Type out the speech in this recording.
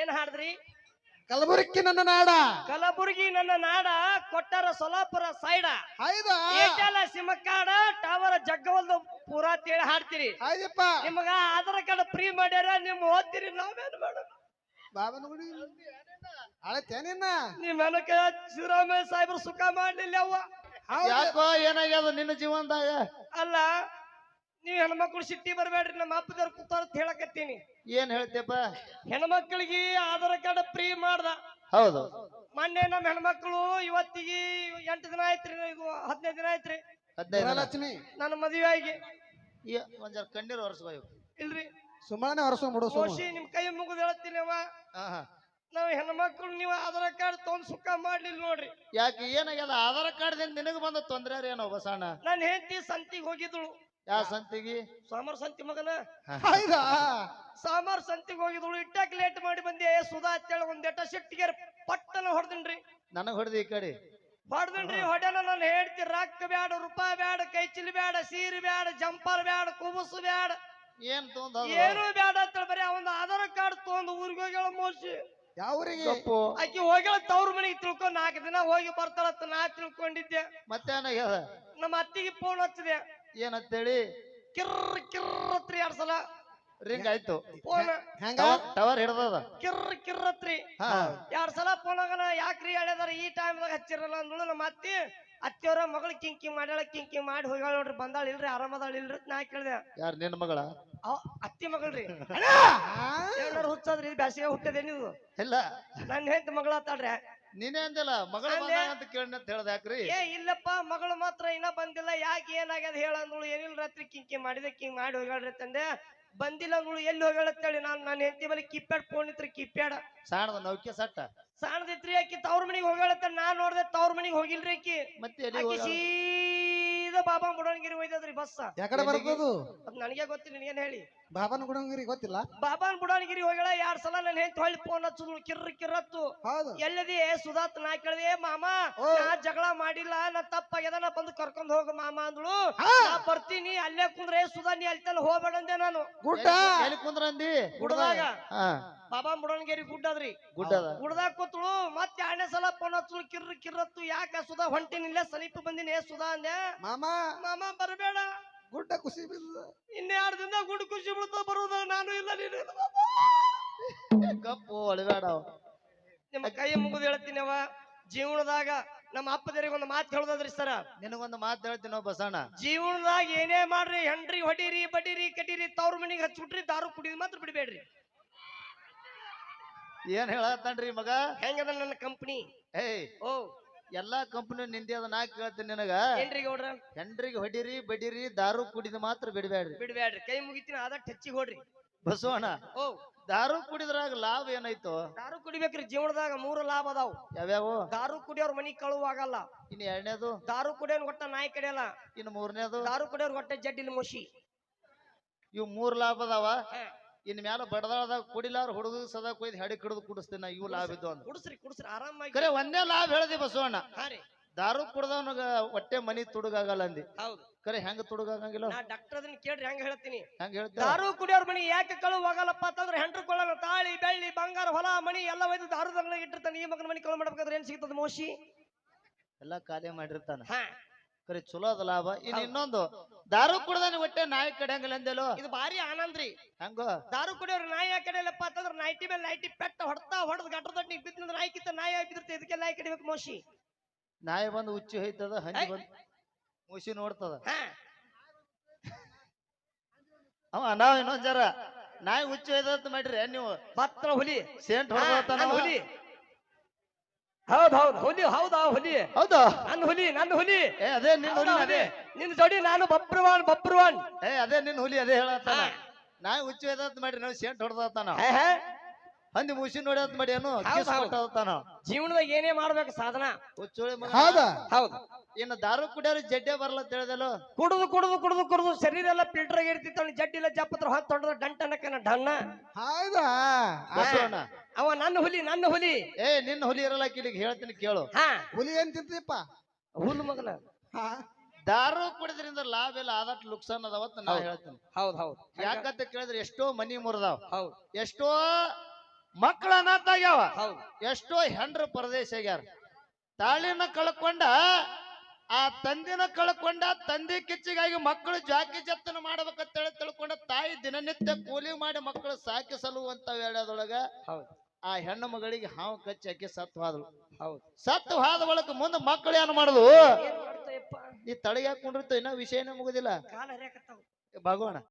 ಏನ್ ಹಾಡಿದ್ರಿ? ಕಲಬುರಗಿ ನನ್ನ ನಾಡ. ಕಲಬುರಗಿ ನನ್ನ ನಾಡ ಕೊಟ್ಟಾರ ಸೊಲಾಪುರ ಸೈಡ. ಹೌದಾ? ಸಿಮಕ್ಕಾಡ ಟವರ್ ಜಗ್ಗವಲ್ದು ಪೂರ ತೇಳಿ ಹಾಡ್ತೀರಿ. ಹೌದಪ್ಪ. ನಿಮಗ ಆಧಾರ್ ಕಾರ್ಡ್ ಫ್ರೀ ಮಾಡ್ಯಾರ ನಿಮ್ ಓದ್ತೀರಿ ನಾವೇನ್ ಮಾಡೋದು? ಬಾಬನ ಗುಡಿ ನಿಮ್ ಸಿದ್ದರಾಮಯ್ಯ ಸಾಹೇಬ್ರು ಸುಖ ಮಾಡ್ಲಿಲ್ಲ ಅವ್ವ. ಯಾಕೋ ಏನಾಗ್ಯದ ನಿನ್ನ ಜೀವನದಾಗ? ಅಲ್ಲ ನೀವ್ ಹೆಣ್ಮಕ್ಳು ಸಿಟ್ಟಿ ಬರಬೇಡ್ರಿ ನಮ್ಮ ಅಪ್ಪದವ್ರ ಕೂತಾರ ಅಂತ ಹೇಳಕತ್ತೀನಿ. ಏನ್ ಹೇಳ್ತೇಪ ಹೆಣ್ಮಕ್ಳಿಗೆ ಆಧಾರ್ ಕಾರ್ಡ್ ಫ್ರೀ ಮಾಡ್ದ. ಹೌದು. ಮೊನ್ನೆ ನಮ್ಮ ಹೆಣ್ಮಕ್ಳು ಇವತ್ತಿಗೆ ಎಂಟು ದಿನ ಆಯ್ತ್ರಿ ಇದು ಹದಿನೈದು ದಿನ ಆಯ್ತ್ರಿ. ಹದಿನೈದು ನನ್ನ ಮದುವೆ ಆಗಿ ಒಂದ್ ಜರ ಕಣ್ಣೀರ್ ಒರೆಸ್ಕೊ ಇಲ್ರಿ? ಸುಮ್ಮನೆ ಹೊರಸು ಬಿಡು ಸೋಸಿ ಮೋಶಿ ನಿಮ್ ಕೈ ಮುಗಿದು ಹೇಳ್ತೀನಿ ಅವ ನಾವ್ ಹೆಣ್ಮಕ್ಳು ನೀವು ಆಧಾರ್ ಕಾರ್ಡ್ ತೊಂದ್ ಸುಖ ಮಾಡ್ಲಿಲ್ಲ ನೋಡ್ರಿ. ಯಾಕೆ ಏನಾಗ್ಯದ? ಆಧಾರ್ ಕಾರ್ಡ್ ನಿನಗ್ ನಿನಗ ಬಂದ ತೊಂದ್ರೆ ಏನೋ ಬಸಣ್ಣ? ನನ್ನ ಹೆಂಡತಿ ಸಂತಿಗೆ ಹೋಗಿದ್ಳು. ಯಾವ ಸಂತಿಗಿ? ಸಾಮರ್ ಸಂತಿ ಮಗನ? ಹೌದಾ? ಸಾಮಾರ್ ಸಂತಿಗೆ ಹೋಗಿದ್ಳು ಇಟ್ಟಾಕ್ ಲೇಟ್ ಮಾಡಿ ಬಂದೆ. ಸುಧಾ ಅಂತೇಳಿ ಒಂದ್ ಎಟ ಸಿಟ್ಟಿಗೆ ಪಟ್ಟನ ಹೊಡೆದಿನ್ರಿ. ನನಗ್ ಹೊಡೆದಿ ಈ ಕಡೆ. ಹೊಡೆದಿನ್ರಿ ಹೊಡೆನ ನಾನು ಹೇಳ್ತಿ ರೊಕ್ಕ ಬ್ಯಾಡ ರೂಪಾಯಿ ಬ್ಯಾಡ ಕೈ ಚಿಲ್ ಬ್ಯಾಡ ಸೀರೆ ಬ್ಯಾಡ ಜಂಪರ್ ಬ್ಯಾಡ ಕುಬುಸು ಬ್ಯಾಡ. ಏನ್ ತೊಂದ ಏನು ಬ್ಯಾಡ ಅಂತೇಳಿ ಬರೀ ಅವನ್ ಆಧಾರ್ ಕಾರ್ಡ್ ತಗೊಂಡ್ ಊರಿಗೆ ಹೋಗ್ಯಾಳ ಮೋಸಿ ಯಾವ್ರಿಗೆ ಆಕಿ ಹೋಗ್ಯಾಳ ತವ್ರ ಮನೆಗೆ ತಿಳ್ಕೊಂಡ್ ನಾಲ್ಕು ದಿನ ಹೋಗಿ ಬರ್ತಾಳತ್ತ ನಾ ತಿಳ್ಕೊಂಡಿದ್ದೆ. ಮತ್ತೆ ನಮ್ಮ ಅತ್ತಿಗೆ ಫೋನ್ ಹಚ್ಚಿದೆ. ಏನಂತೇಳಿ ಕಿರ್ರ ಕಿರ್ರತ್ರಿ ಎರಡ್ ಸಲ. ರಿಂಗ್ ಆಯ್ತು. ಫೋನ್ ಹೆಂಗ? ಟವರ್ ಹಿಡ್ದದ. ಕಿರ್ರ ಕಿರ್ರತ್ರಿ ಹಾ. ಎರಡ್ ಸಲ ಫೋನ್ ಆಗನ ಯಾಕ್ರಿ ಹೇಳಿದಾರ ಈ ಟೈಮ್ದಾಗ ಹಚ್ಚಿರಲ್ಲ ಅಂದ್ರು ನಮ್ಮ ಅತ್ತಿ. ಅತ್ತಿಯವರ ಮಗಳು ಕಿಂಕಿ ಮಾಡ್ಯಾಳ ಕಿಂಕಿ ಮಾಡಿ ಹೋಗ್ಯಾಳ ನೋಡ್ರಿ. ಬಂದಾಳ ಇಲ್ರಿ ಆರಾಮದಾಳ ಇಲ್ರಿ ನಾ ಕೇಳ್ದೆ. ಯಾರ್ ನಿನ್ನ ಮಗಳ? ಅತ್ತಿ ಮಗಳ್ರಿ. ಹುಚ್ಚದ್ರಿ ಬ್ಯಾಸಿಗೆ ಹುಟ್ಟದೆ ನೀವು ಇಲ್ಲ. ನನ್ನ ಹೆಂತ ಮಗಳ ಆತಾಳ್ರಿ ನೀನೇ ಅಂದಿಲ್ಲ ಮಗಳ. ಬಂದಾಗ ಅಂತ ಕೇಳಿ ಅಂತ ಹೇಳ್ದ ಯಾಕ್ರಿ? ಏ ಇಲ್ಲಪ್ಪ ಮಗಳು ಮಾತ್ರ ಇನ್ನ ಬಂದಿಲ್ಲ. ಯಾಕೆ ಏನಾಗ್ಯದ ಹೇಳ ಅಂದಳು. ಏನಿಲ್ಲ ರಾತ್ರಿ? ಕಿಂಕಿ ಮಾಡಿದೆ ಕಿಂಗ್ ಮಾಡಿ ಹೋಗ್ಯಾಳ್ರಿ ತಂದೆ. ಬಂದಿಲ್ಲ ಅಂದಳು ಎಲ್ಲಿ ಹೋಗ್ಯಾಳತ್ತೇಳಿ ನಾನು ನನ್ನ ಹೆಂಡತಿ ಮೇಲೆ ಕಿಪ್ಯಾಡ್ ಫೋನ್ ಇತ್ರಿ ಕಿಪ್ಯಾಡ. ಸಾಣದ ನೌಕೆ ಸಟ್ಟ? ಸಾಣದಿತ್ರಿ ಆಕಿ ತವ್ರ ಮನಿಗೆ ಹೋಗ್ಯಾಳತ್ತ ನಾನ್ ನೋಡ್ದೆ ತವ್ರ ಮನಿಗೆ ಹೋಗಿಲ್ರಿ ಆಕಿ. ಮತ್ತೆ ಎಲ್ಲಿ ಆಕಿ ಹೋಗ್ಯಾಳ? ಸೀದಾ ಬಾಬಾ ಬುಡನ್ಗಿರಿ ಹೋಯ್ತದ್ರಿ ಬಸ್ ಯಾಕಡೆ ಬರ್ತದು ಅದ್ ನನಗೆ ಗೊತ್ತಿಲ್ಲ ನೀನ್ ಹೇಳಿ. ಬಾಬನ ಗುಡಂಗಿರಿ ಗೊತ್ತಿಲ್ಲ? ಬಾಬಾನ್ ಗುಡಂಗಿರಿ ಹೋಗ್ಯಾಳ ಎರಡ್ ಸಲ ನನ್ನ ಹೆಂಡತಿ ಹೊಳ್ಳಿ ಫೋನ್ ಹಚ್ಚುದು ಕಿರ್ರ ಕಿರತ್ತು ಹೌದು. ಎಲ್ಲಿದೆ? ಸುಧಾತ್ ನಾ ಕೇಳಿದೆ ಮಾಮ ಓ. ನಾ ಜಗಳ ಮಾಡಿಲ್ಲ ನಾ ತಪ್ಪಾಗ್ಯದ ನಾ ಬಂದು ಕರ್ಕೊಂಡ್ ಹೋಗ ಮಾಮ ಅಂದ್ಳು. ಹಾ. ನಾ ಬರ್ತೀನಿ ಅಲ್ಲೇ ಕುಂದ್ರೆ ಸುಧಾ ನೀ ಅಲ್ಲಿ ತನ ಹೋಗ್ಬೇಡ ಅಂದೆ ನಾನು. ಗುಡ್ಡ. ಎಲ್ಲಿ- ಎಲ್ಲಿ ಕುಂದ್ರ ಅಂದಿ? ಗುಡ್ದಾಗ ಹಾ. ಬಾಬಾ ಬುಡನ್ಗಿರಿ ಗುಡ್ಡದ್ರಿ. ಗುಡ್ಡ ಗುಡ್ದಾಗ ಕೂತ್ಳು ಮತ್ತೆ ಎರಡನೇ ಸಲ ಫೋನ್ ಹಚ್ಚಲು ಕಿರ್ರ ಕಿರತ್ತು ಯಾಕ ಸುಧಾ ಹೊಂಟಿನಿಲ್ಲ ಸಮೀಪ ಬಂದಿನಿ ಏ ಸುಧಾ ಅಂದೆ. ಮಾಮ. ಮಾಮ ಬರಬೇಡ. ಗುಡ್ಡ ಖುಷಿ ಬಿದ್ದ ಇನ್ನೆರಡು ದಿನ ಗುಡ್ಡ ಖುಷಿ ಬಿಡ್ತಾ ಬರೋದ ನಾನು ಇಲ್ಲ ನೀನು ಇಲ್ಲ. ಕಪ್ಪು ಅಳಬೇಡ ನಿಮ್ಮ ಕೈ ಮುಗಿದು ಹೇಳ್ತೀನಿ ಅವ. ಜೀವನದಾಗ ನಮ್ಮ ಅಪ್ಪದರಿಗೆ ಒಂದು ಮಾತು ಹೇಳೋದಾದ್ರಿ ಸರ. ನಿನಗೊಂದು ಮಾತು ಹೇಳ್ತೀನೋ ಬಸಣ್ಣ ಜೀವನದಾಗ ಏನೇ ಮಾಡ್ರಿ ಹೆಂಡ್ರಿ ಹೊಡೀರಿ ಬಡೀರಿ ಕಟೀರಿ ತವ್ರ ಮನಿಗೆ ಹಚ್ಚಿಬಿಟ್ರಿ ದಾರು ಕುಡಿದ್ ಮಾತ್ರ ಬಿಡಬೇಡ್ರಿ ಏನ್ ಹೇಳತ್ತನ್ರಿ ಮಗ? ಹೆಂಗದ ನನ್ನ ಕಂಪ್ನಿ ಏ ಓ. ಎಲ್ಲಾ ಕಂಪನಿ ನಿಂದೆ ಅದ ನಾ ಕೇಳ್ತೀನಿ ನಿನಗ. ಏನ್ರಿ ಗೌಡ್ರ? ಹೆಂಡ್ರಿಗೆ ಹೊಡಿರಿ ಬಡಿರಿ ದಾರು ಕುಡಿದ ಮಾತ್ರ ಬಿಡಬೇಡ್ರಿ ಬಿಡಬೇಡ್ರಿ ಕೈ ಮುಗಿತೀನಿ ಆದ ಟಚ್ಚಿಗೆ ಹೊಡ್ರಿ. ಬಸವಣ್ಣ ಓ. ದಾರು ಕುಡಿದ್ರಾಗ ಲಾಭ ಏನಾಯ್ತು? ದಾರು ಕುಡಿಬೇಕ್ರಿ ಜೀವನದಾಗ ಮೂರು ಲಾಭ ಅದಾವ್. ಯಾವ್ಯಾವ? ದಾರು ಕುಡಿಯೋರ್ ಮನಿ ಕಳುವಾಗಲ್ಲ. ಇನ್ನು ಎರಡನೇದು? ದಾರು ಕುಡಿಯೋನ್ ಒಟ್ಟ ನಾಯಿ ಕಡಿಯಲ್ಲ. ಇನ್ನು ಮೂರನೇದು? ದಾರು ಕುಡಿಯೋರ್ ಹೊಟ್ಟೆ ಜಡ್ಡಿಲ್ ಮುಷಿ. ಇವ್ ಮೂರ್ ಲಾಭ ಅದಾವ. ಇನ್ ಮ್ಯಾಲ ಬಡದಾಳದಾಗ ಕುಡಿಲಾರ ಹುಡುಗ ಸದಾ ಕೊಯ್ದು ಹೆಡಿ ಕಿಡಿದು ಕುಡಿಸ್ತೇನೆ ಇವು ಲಾಭ ಇದ್ದು ಅಂತ ಕುಡಿಸ್ರಿ ಕುಡಿಸ್ರಿ ಆರಾಮಾಗಿ ಕರೆ ಒಂದೇ ಲಾಭ ಹೇಳ್ದಿ ಬಸವಣ್ಣ. ಹಾ ರೀ. ದಾರು ಕುಡ್ದವನಗ ಹೊಟ್ಟೆ ಮನಿ ತುಡುಗಾಗಲ್ಲ ಅಂದಿ. ಹೌದು. ಕರೆ ಹೆಂಗ ತುಡುಗಾಗಂಗಿಲ್ಲ? ನಾ ಡಾಕ್ಟರ್ ಅದನ್ನ ಕೇಳ್ರಿ ಹೆಂಗ ಹೇಳ್ತೀನಿ? ಹೆಂಗ ಹೇಳ್ತೀನಿ ದಾರು ಕುಡಿಯೋರ್ ಮನಿ ಯಾಕೆ ಕಳು ಹೋಗಲ್ಲಪ್ಪ ಅಂತಂದ್ರೆ ಹೆಂಡ್ರು ಕೊಳ್ಳ ತಾಳಿ ಬೆಳ್ಳಿ ಬಂಗಾರ ಹೊಲ ಮನಿ ಎಲ್ಲ ಒಯ್ದು ದಾರು ಇಟ್ಟಿರ್ತಾನೆ. ಈ ಮಗನ ಮನಿ ಕಳು ಮಾಡ್ಬೇಕಾದ್ರೆ ಏನ್ ಸಿಗ್ತದ ಮೋಶಿ? ಎಲ್ಲಾ ಖಾಲಿ ಮಾಡಿರ್ತಾನ. ಹಾ. ಕರೆ ಚಲೋ ಅದ ಲಾಭ. ಇನ್ ಇನ್ನೊಂದು ದಾರು ಕುಡ್ದಾನೆ ಒಟ್ಟೆ ನಾಯಿ ಕಡಿಯಂಗಿಲ್ಲ ಅಂದೇಲೋ ಇದು ಭಾರಿ ಆನಂದ್ರಿ ಹಂಗ? ದಾರು ಕುಡಿಯೋರು ನಾಯಿ ಯಾಕೆ ಕಡೆಯಲ್ಲಪ್ಪ ಅಂತಂದ್ರೆ ನೈಟಿ ಮೇಲೆ ನೈಟಿ ಪೆಟ್ಟ ಹೊಡ್ತಾ ಹೊಡೆದ್ ಗಟ್ರ ದೊಡ್ಡ ಬಿದ್ದ ನಾಯಿ ಕಿತ್ತ ನಾಯಿ ಆಗಿ ಬಿದಿರ್ತೆ ಇದಕ್ಕೆ ನಾಯಿ ಕಡಿಬೇಕು ಮೋಶಿ. ನಾಯಿ ಬಂದು ಉಚ್ಚಿ ಹೋಯ್ತದ ಐ. ಬಂದು ಮೋಶಿ ನೋಡ್ತದ. ಹಾ. ಅವ ನಾವ್ ಇನ್ನೊಂದ್ ಜರ ನಾಯಿ ಉಚ್ಚಿ ಹೋಯ್ತದ ಮಾಡ್ರಿ ನೀವು? ಪತ್ರ ಹುಲಿ. ಸೇಂಟ್ ಹಾ, ಹೊಡೆದತಾನ ಹುಲಿ. ಹೌದ್ ಹೌದ್ ಹುಲಿ ಹೌದಾ ಹುಲಿ? ಹೌದಾ? ನನ್ನ ಹುಲಿ ನನ್ನ ಹುಲಿ. ಏ ಅದೇ ನಿನ್ ಹುಲಿ ಅದೇ? ನಿನ್ ಜೋಡಿ ನಾನು ಬಬ್ರುವಾನ್ ಬಬ್ರುವಾನ್. ಏ ಅದೇ ನಿನ್ನ ಹುಲಿ ಅದೇ ಹೇಳತ್ತಾನ. ನಾ ಹುಚ್ಚು ಎದತ್ ಮಾಡ್ರಿ ನಾವು ಸೇಂಟ್ ಹೊಡೆದತ್ತಾನ. ಹಂದಿ ಮುಸಿ ನೋಡ್ಯಾತ್ ಮಾಡಿ ಏನು ಜೀವನದಾಗ ಏನೇ ಮಾಡ್ಬೇಕು ಸಾಧನ. ಹುಚ್ಚೋಳಿ ಹೌದಾ? ಹೌದು. ಇನ್ನು ದಾರು ಕುಡಿಯೋರು ಜಡ್ಡೆ ಬರಲ್ಲ ಅಂತ ಹೇಳ್ದಲ್ಲೋ? ಕುಡಿದು ಕುಡಿದು ಕುಡಿದು ಕುಡಿದು ಶರೀರ ಎಲ್ಲ ಫಿಲ್ಟರ್ ಇರ್ತಿತ್ತು ಜಡ್ಡಿಲ್ಲ ಜಪ್ಪತ್ರ ಹೊತ್ತು ತೊಂದ್ರೆ ಡಂಟನಕ್ಕನ ಡಣ್ಣ ಹೌದಾ? ಬಸವಣ್ಣ. ಅವ ನನ್ನ ಹುಲಿ ನನ್ನ ಹುಲಿ. ಏ ನಿನ್ನ ಹುಲಿ ಇರಲ್ಲ ಕಿಲಿಗೆ ಹೇಳ್ತೀನಿ ಕೇಳು. ಹಾ. ಹುಲಿ ಏನ್ ತಿಂತೀಪ್ಪ ಹುಲ್ ಮಗನ. ಹಾ. ದಾರು ಕುಡಿದ್ರಿಂದ ಲಾಭ ಇಲ್ಲ ಆದಷ್ಟು ನುಕ್ಸಾನ್ ಅದಾವತ್ ನಾ. ಹೇಳ್ತೀನಿ. ಹೌದ್ ಹೌದ್. ಯಾಕಂತ ಕೇಳಿದ್ರೆ ಎಷ್ಟೋ ಮನಿ ಮುರಿದಾವ್. ಹೌದ್. ಎಷ್ಟೋ ಮಕ್ಕಳ ಅನಾಥ ಆಗ್ಯಾವ. ಹೌದು. ಎಷ್ಟೋ ಹೆಂಡ್ರ ಪರದೇಶ ಆಗ್ಯಾರ. ತಾಳಿನ ಕಳ್ಕೊಂಡ ತಂದಿನ ಕಳ್ಕೊಂಡ ತಂದೆ ಕಿಚ್ಚಿಗಾಗಿ ಮಕ್ಕಳು ಜಾಕಿ ಜತ್ತನ ಮಾಡ್ಬೇಕಂತೇಳಿ ತಿಳ್ಕೊಂಡ ತಾಯಿ ದಿನನಿತ್ಯ ಕೂಲಿ ಮಾಡಿ ಮಕ್ಕಳು ಸಾಕಿ ಸಲುವಂತ ವೇಳೆದೊಳಗ ಹೌದು. ಆ ಹೆಣ್ಣು ಮಗಳಿಗೆ ಹಾವು ಕಚ್ಚಿ ಹಾಕಿ ಸತ್ತು ಹೋದಳು ಹೌದು. ಸತ್ತು ಹಾದ ಬಳಿಕ ಮುಂದೆ ಮಕ್ಕಳು ಏನ್ ಮಾಡುದು? ಈ ತಳಗ ಹಾಕೊಂಡಿರ್ತ ಇನ್ನ ವಿಷಯನೇ ಮುಗುದಿಲ್ಲ. ಭಗವಾನ